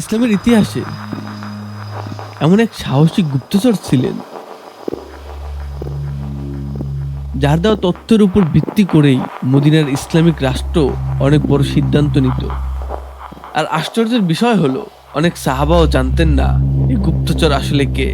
ইসলামের ইতিহাসে এমন এক সাহসী গুপ্তচর ছিলেন, যার দেওয়া তথ্যের উপর ভিত্তি করেই মদিনার ইসলামিক রাষ্ট্র অনেক বড় সিদ্ধান্ত নিত। আর আশ্চর্যের বিষয় হলো, অনেক সাহাবাও জানতেন না এই গুপ্তচর আসলে কে।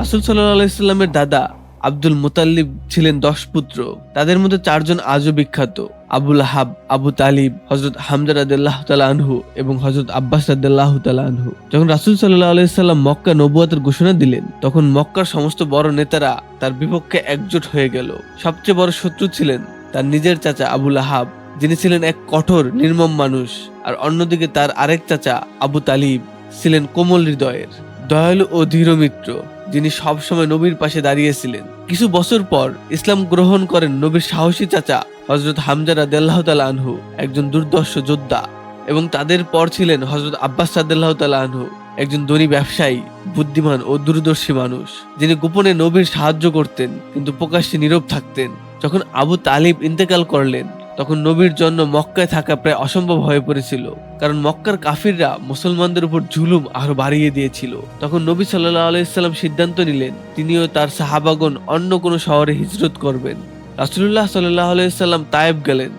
রাসুল সাল্লাহ আলাইস্লামের দাদা আব্দুল মুতাল্লিব ছিলেন দশ পুত্র। তাদের মধ্যে চারজন আজও বিখ্যাত। আবুল হাব আবু তালিব হজরত হামজা রাদিল্লাহ তালা আনহু এবং হজরত আব্বাস রাদিল্লাহ তালা আনহু। যখন রাসুল সাল্লাহ আলাইসাল্লাম মক্কা নবুয়াতের ঘোষণা দিলেন, তখন মক্কার সমস্ত বড় নেতারা তার বিপক্ষে একজোট হয়ে গেল। সবচেয়ে বড় শত্রু ছিলেন তার নিজের চাচা আবুল হাব যিনি ছিলেন এক কঠোর, নির্মম মানুষ। আর অন্যদিকে তার আরেক চাচা আবু তালিব ছিলেন কোমল হৃদয়ের। দয়ালু ও দৃঢ় মিত্র। যিনি সবসময় নবীর পাশে দাঁড়িয়েছিলেন। কিছু বছর পর ইসলাম গ্রহণ করেন নবীর সাহসী চাচা হজরত হামজারা রাদিয়াল্লাহু তাআলা আনহু, একজন দুর্দর্শ যোদ্ধা, এবং তাদের পর ছিলেন হজরত আব্বাস রাদিয়াল্লাহু তাআলা আনহু, একজন ধনী ব্যবসায়ী, বুদ্ধিমান ও দূরদর্শী মানুষ। যিনি গোপনে নবীর সাহায্য করতেন, কিন্তু প্রকাশ্যে নীরব থাকতেন। যখন আবু তালিব ইন্তেকাল করলেন তখন নবীর জন্য মক্কায় থাকা প্রায় অসম্ভব হয়ে পড়েছিল। কারণ মক্কার কাফিররা মুসলমানদের উপর জুলুম আরও বাড়িয়ে দিয়েছিল। তখন নবী সাল্লাহ আলাইসাল্লাম সিদ্ধান্ত নিলেন, তিনিও তার সাহাবাগন অন্য কোনো শহরে হিজরত করবেন। রাসুল্লাহ সাল্লাহ আলাইসাল্লাম তায়েব গেলেন।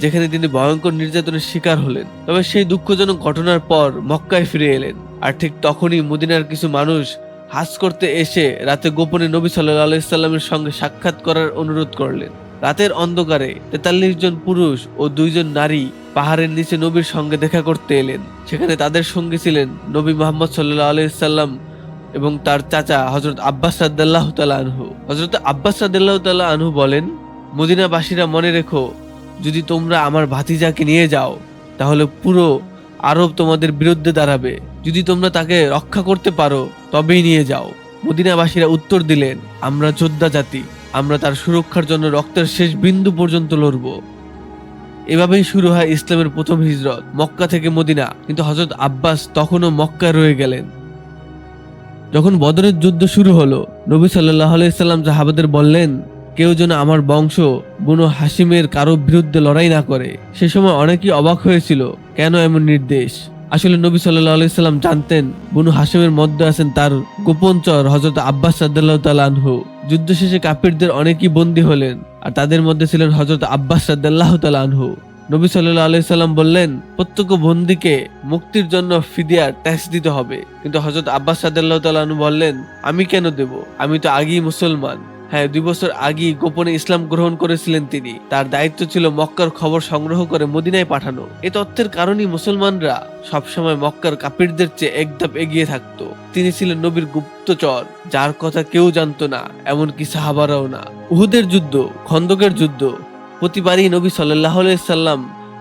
যেখানে তিনি ভয়ঙ্কর নির্যাতনের শিকার হলেন। তবে সেই দুঃখজনক ঘটনার পর মক্কায় ফিরে এলেন। আর ঠিক তখনই মদিনার কিছু মানুষ হাজ করতে এসে রাতে গোপনে নবী সাল্লাহ আলাইসাল্লামের সঙ্গে সাক্ষাৎ করার অনুরোধ করলেন। রাতের অন্ধকারে তেতাল্লিশ জন পুরুষ ও দুইজন নারী পাহাড়ের নিচে নবীর সঙ্গে দেখা করতে এলেন। সেখানে তাদের সঙ্গে ছিলেন নবী মোহাম্মদ সাল্লাহ আলাইসাল্লাম এবং তার চাচা হজরত আব্বাস রাদ্দাল্লাহ তালা আনহু। হজরত আব্বাস রাদ্দাল্লাহ তালা আনহু বলেন, মদিনাবাসীরা মনে রেখো, যদি তোমরা আমার ভাতিজাকে নিয়ে যাও, তাহলে পুরো আরব তোমাদের বিরুদ্ধে দাঁড়াবে। যদি তোমরা তাকে রক্ষা করতে পারো, তবেই নিয়ে যাও। মদিনাবাসীরা উত্তর দিলেন, আমরা যোদ্ধা জাতি, আমরা তার সুরক্ষার জন্য রক্তের শেষ বিন্দু পর্যন্ত লড়ব। এভাবেই শুরু হয় ইসলামের প্রথম হিজরত, মক্কা থেকে মদিনা। কিন্তু হজরত আব্বাস তখনও মক্কায় রয়ে গেলেন। যখন বদরের যুদ্ধ শুরু হলো, নবী সাল্লাহ আলাইসাল্লাম জাহাবাদের বললেন, কেউ যেন আমার বংশ বুনো হাসিমের কারও বিরুদ্ধে লড়াই না করে। সে সময় অনেকেই অবাক হয়েছিল, কেন এমন নির্দেশ? আসলে নবী সাল্লাহ আলাইসাল্লাম জানতেন, বুনু হাসিমের মধ্যে আছেন তার গোপন চর হজরত আব্বাস সাদ্দাল্লাহ তালানহু যুদ্ধ শেষে কাপিরদের অনেকেই বন্দী হলেন আর তাদের মধ্যে ছিলেন হজরত আব্বাস সাদ্দাল্লাহ তালানহু নবী সাল্লাহ আলাইসাল্লাম বললেন, প্রত্যেক বন্দীকে মুক্তির জন্য ফিদিয়ার ট্যাক্স দিতে হবে। কিন্তু হজরত আব্বাস সাদ্দাল্লাহ তালানহু বললেন, আমি কেন দেব? আমি তো আগেই মুসলমান। হ্যাঁ দুই বছর আগেই গোপনে ইসলাম গ্রহণ করেছিলেন তিনি। তার দায়িত্ব ছিল মক্কার খবর সংগ্রহ করে মদিনায় পাঠানো। এ তথ্যের কারণেই মুসলমানরা সবসময় মক্কার কাপিরদের চেয়ে এক ধাপ এগিয়ে থাকতো। তিনি ছিলেন নবীর গুপ্তচর, যার কথা কেউ জানতো না, এমনকি সাহাবারাও না। উহুদের যুদ্ধ, খন্দকের যুদ্ধ, প্রতিবারই নবী সাল্লাহ সাল্লাম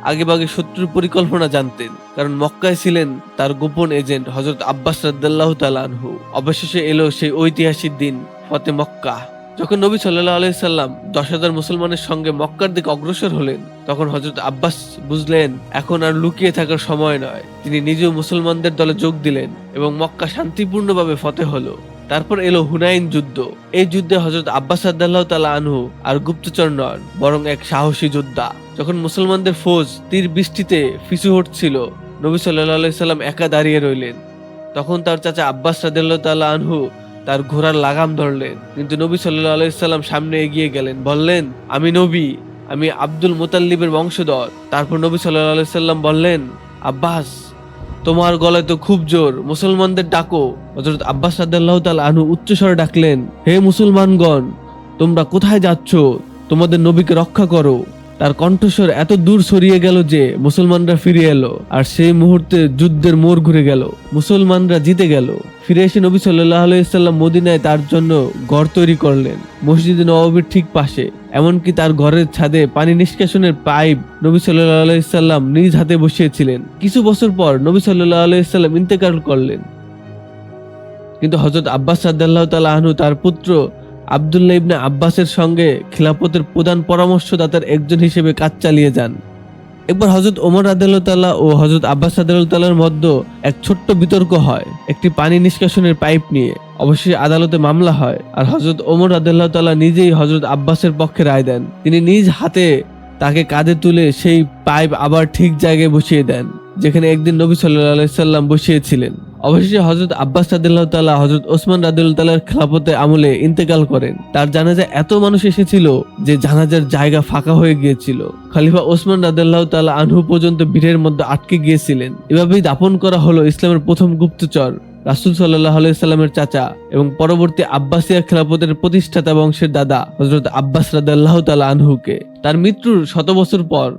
আগেভাগে শত্রুর পরিকল্পনা জানতেন, কারণ মক্কায় ছিলেন তার গোপন এজেন্ট হজরত আব্বাস রাদ্দাল্লাহ তালানহু অবশেষে এলো সেই ঐতিহাসিক দিন, ফতে মক্কা। যখন নবী সাল্লাহ আলাইসাল্লাম দশ হাজার মুসলমানের সঙ্গে মক্কার দিকে অগ্রসর হলেন, তখন হজরত আব্বাস বুঝলেন, এখন আর লুকিয়ে থাকার সময় নয়। তিনি নিজেও মুসলমানদের দলে যোগ দিলেন এবং মক্কা শান্তিপূর্ণভাবে ফতে হলো। তারপর এলো হুনাইন যুদ্ধ। এই যুদ্ধে হজরত আব্বাস আদাল্লাহ তালা আনহু আর গুপ্তচর নন, বরং এক সাহসী যোদ্ধা। যখন মুসলমানদের ফৌজ তীর বৃষ্টিতে পিছু হটছিল, নবী সাল্লাহ সাল্লাম একা দাঁড়িয়ে রইলেন। তখন তার চাচা আব্বাস রাদিল্লাহ তাল্লাহ আনহু তার ঘোড়ার লাগাম ধরলেন। কিন্তু নবী সাল্লাহ আলাইসাল্লাম সামনে এগিয়ে গেলেন, বললেন, আমি নবী, আমি আব্দুল মোতাল্লিবের বংশধর। তারপর নবী সাল্লাহ আলাইসাল্লাম বললেন, আব্বাস, তোমার গলায় তো খুব জোর, মুসলমানদের ডাকো। হজরত আব্বাস রাদিয়াল্লাহু তাআলা আনহু উচ্চস্বরে ডাকলেন, হে মুসলমানগণ, তোমরা কোথায় যাচ্ছ? তোমাদের নবীকে রক্ষা করো। তার কণ্ঠস্বর এত দূর সরিয়ে গেল যে মুসলমানরা ফিরে এলো, আর সেই মুহূর্তে যুদ্ধের মোড় ঘুরে গেল। মুসলমানরা জিতে গেল। ফিরে এসে নবী সাল্লাহ আলাইসাল্লাম মদিনায় তার জন্য ঘর তৈরি করলেন। মসজিদে নবাবির ঠিক পাশে, এমনকি তার ঘরের ছাদে পানি নিষ্কাশনের পাইপ নবী সাল্লাহ আলাইসাল্লাম নিজ হাতে বসিয়েছিলেন। কিছু বছর পর নবী সাল্লাহ আলাইসাল্লাম ইন্তেকাল করলেন। কিন্তু হজরত আব্বাস সাদ্দাল্লাহ তালা আহনু তার পুত্র আবদুল্লাহ ইবনে আব্বাসের সঙ্গে খিলাফতের প্রধান পরামর্শদাতার একজন হিসেবে কাজ চালিয়ে যান। একবার হজরত ওমর আদাল্লাহ ও হজরত আব্বাস আদালতালার মধ্যে এক ছোট্ট বিতর্ক হয়। একটি পানি নিষ্কাশনের পাইপ নিয়ে অবশ্যই আদালতে মামলা হয় আর হজরত ওমর আদাল্লাহ নিজেই হজরত আব্বাসের পক্ষে রায় দেন। তিনি নিজ হাতে তাকে কাঁধে তুলে সেই পাইপ আবার ঠিক জায়গায় বসিয়ে দেন, যেখানে একদিন নবী সাল্লাহ সাল্লাম বসিয়েছিলেন। অবশেষে হজরত আব্বাস রাদিল্লাহ তাল্লাহ হজরত ওসমান রাদিল্লাহ তাল্লাহর খেলাপতে আমলে ইন্তেকাল করেন। তার জানাজা এত মানুষ এসেছিল যে জানাজার জায়গা ফাঁকা হয়ে গিয়েছিল। খালিফা ওসমান রাদিল্লাহ তাল্লাহ আনহু পর্যন্ত ভিড়ের মধ্যে আটকে গিয়েছিলেন। এভাবেই দাপন করা হলো ইসলামের প্রথম গুপ্তচর, রাসুল সাল্লাহ সাল্লামের চাচা এবং পরবর্তী আব্বাসিয়া খেলাপতের প্রতিষ্ঠাতা বংশের দাদা হজরত আব্বাস রাদাল্লাহ তালা আনহুকে। তার মৃত্যুর শত বছর পর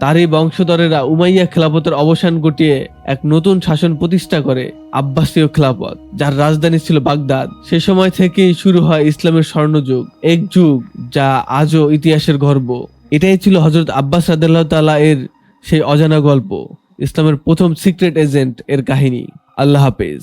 তারই বংশধরেরা উমাইয়া খেলাপতের অবসান ঘটিয়ে এক নতুন শাসন প্রতিষ্ঠা করে, আব্বাসীয় খেলাপত যার রাজধানী ছিল বাগদাদ। সে সময় থেকেই শুরু হয় ইসলামের স্বর্ণযুগ, এক যুগ যা আজও ইতিহাসের গর্ব। এটাই ছিল হজরত আব্বাস রাদাল্লাহ তালা এর সেই অজানা গল্প, ইসলামের প্রথম সিক্রেট এজেন্ট এর কাহিনী। আল্লাহ হাফেজ।